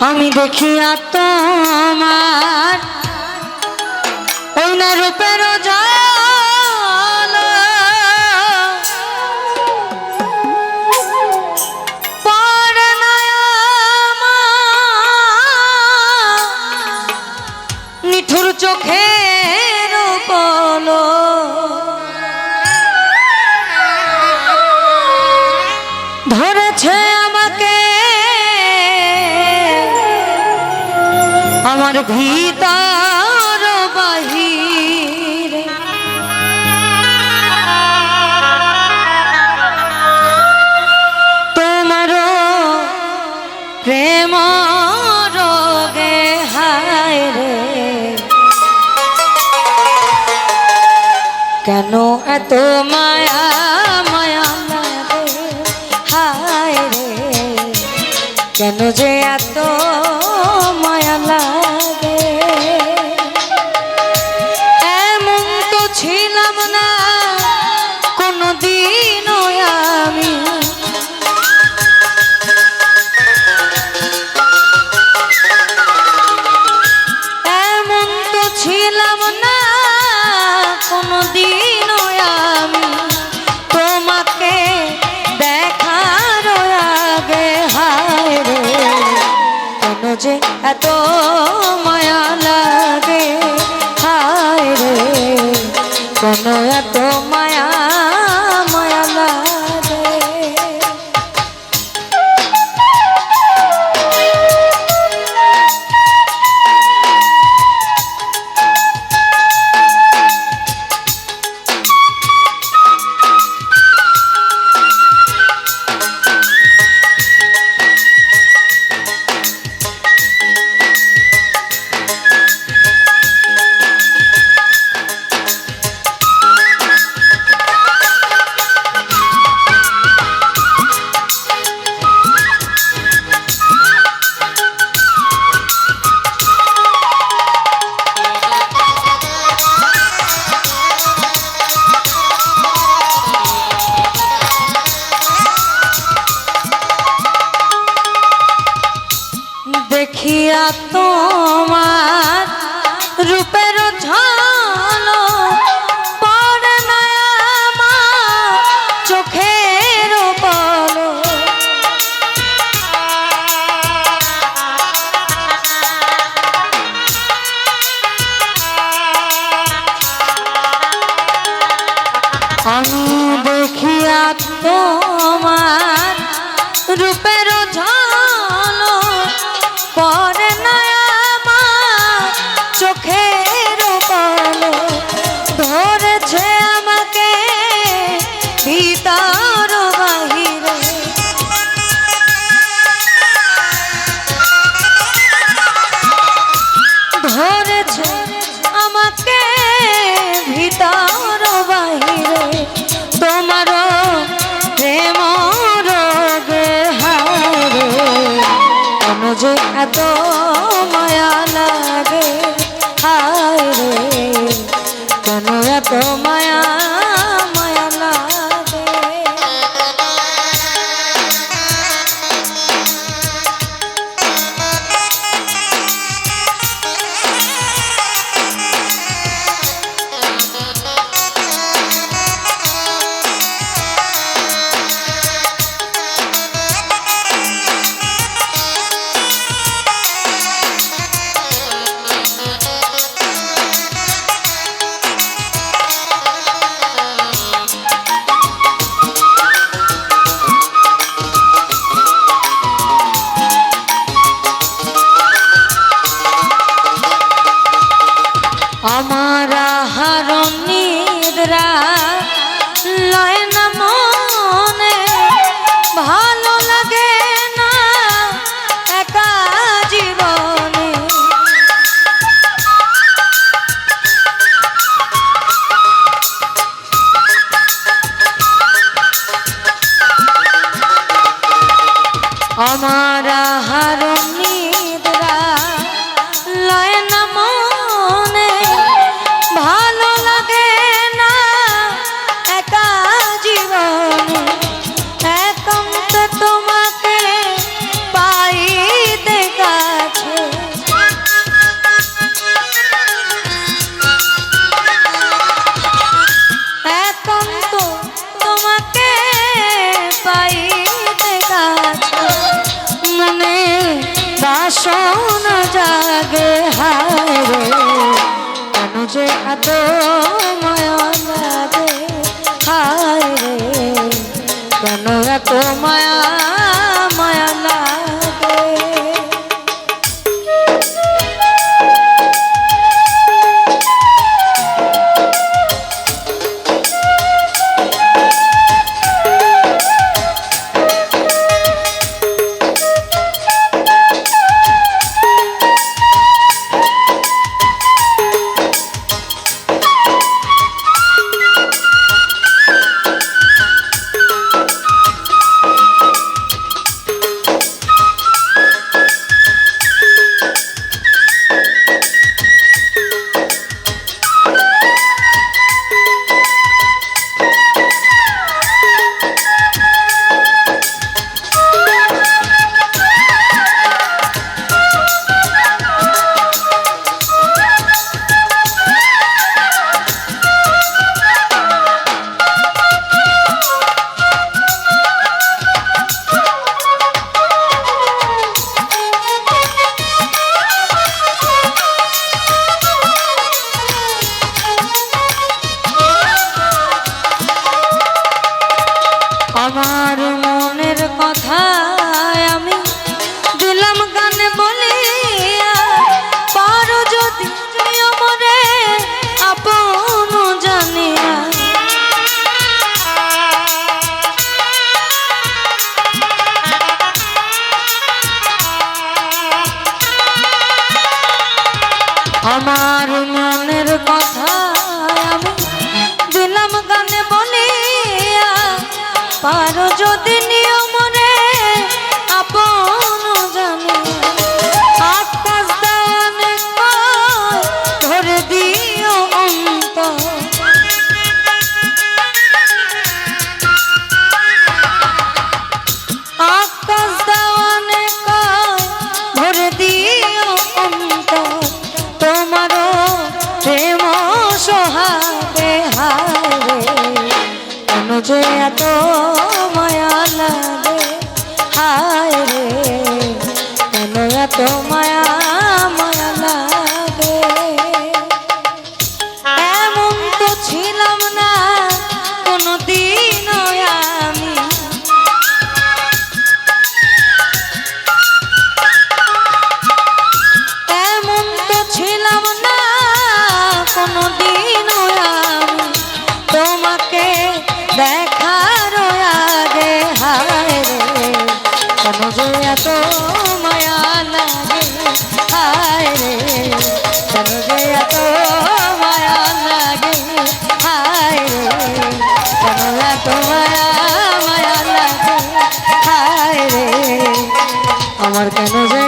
আমি দেখি আত্মার তোমার ওই না রূপের নিঠুর চোখের আমার ভিতর বাহিরে। তোমার প্রেম রোগে হায় রে। কেন এত মায়া মায়া হায় রে? কেন যে এত যে এত মায়া লাগে হায় রে। কেন এত রূপের ঝালো যে এত মায়া লাগে। বাসন জাগে হায় কেন যে এত মায়া লাগে? আমার মনের কথা আমি দিলাম গানে বলিয়া পারো যদি যে এত মায়া লাগে। হায় রে যে এত মায়া লাগে। হায় রে কেন এত মায়া লাগে। হায় রে, আমার কেন যে